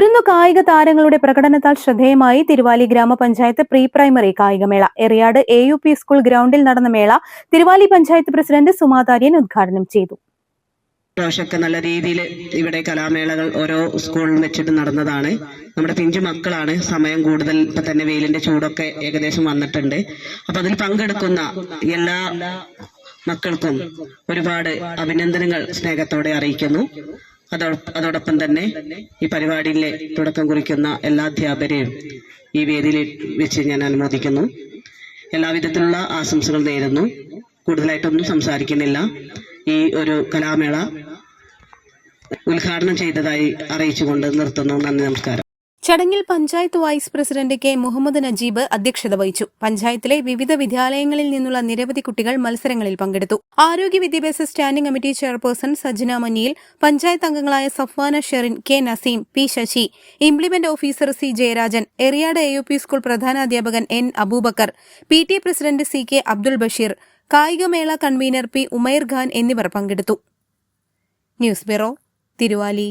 കുരുന്നു കായിക താരങ്ങളുടെ പ്രകടനത്താൽ ശ്രദ്ധേയമായി തിരുവാലി ഗ്രാമപഞ്ചായത്ത് പ്രീ പ്രൈമറി കായികമേള. Eriyad A U P school ഗ്രൗണ്ടിൽ നടന്ന മേള തിരുവാലി പഞ്ചായത്ത് പ്രസിഡന്റ് സുമാതാര്യൻ ഉദ്ഘാടനം ചെയ്തു. പ്രാവശ്യമൊക്കെ നല്ല രീതിയിൽ ഇവിടെ കലാമേളകൾ ഓരോ സ്കൂളിൽ വെച്ചിട്ട് നടന്നതാണ്. നമ്മുടെ പിഞ്ചു മക്കളാണ്. സമയം കൂടുതൽ ഇപ്പൊ തന്നെ വെയിലിന്റെ ചൂടൊക്കെ ഏകദേശം വന്നിട്ടുണ്ട്. അപ്പൊ അതിൽ പങ്കെടുക്കുന്ന എല്ലാ മക്കൾക്കും ഒരുപാട് അഭിനന്ദനങ്ങൾ സ്നേഹത്തോടെ അറിയിക്കുന്നു. അതോടൊപ്പം തന്നെ ഈ പരിപാടിയിലെ തുടക്കം കുറിക്കുന്ന എല്ലാ അധ്യാപകരെയും ഈ വേദിയിൽ വെച്ച് ഞാൻ അനുമോദിക്കുന്നു. എല്ലാവിധത്തിലുള്ള ആശംസകൾ നേരുന്നു. കൂടുതലായിട്ടൊന്നും സംസാരിക്കുന്നില്ല. ഈ ഒരു കലാമേള ഉദ്ഘാടനം ചെയ്തതായി അറിയിച്ചുകൊണ്ട് നിർത്തുന്നു. നന്ദി നമസ്കാരം. ചടങ്ങിൽ panchayat vice president K Muhammad Najeeb അധ്യക്ഷത വഹിച്ചു. പഞ്ചായത്തിലെ വിവിധ വിദ്യാലയങ്ങളിൽ നിന്നുള്ള നിരവധി കുട്ടികൾ മത്സരങ്ങളിൽ പങ്കെടുത്തു. ആരോഗ്യ വിദ്യാഭ്യാസ standing committee chairperson Sajna Maniyil panchayat അംഗങ്ങളായ Safwana Sherin K Naseem P Sasi implement officer C Jayarajan Eriyad A school പ്രധാനാധ്യാപകൻ N Abubakar P T president C K Abdul Basheer കായികമേള കൺവീനർ പി ഉമൈർ ഖാൻ എന്നിവർ പങ്കെടുത്തു. News bureau Thiruvali.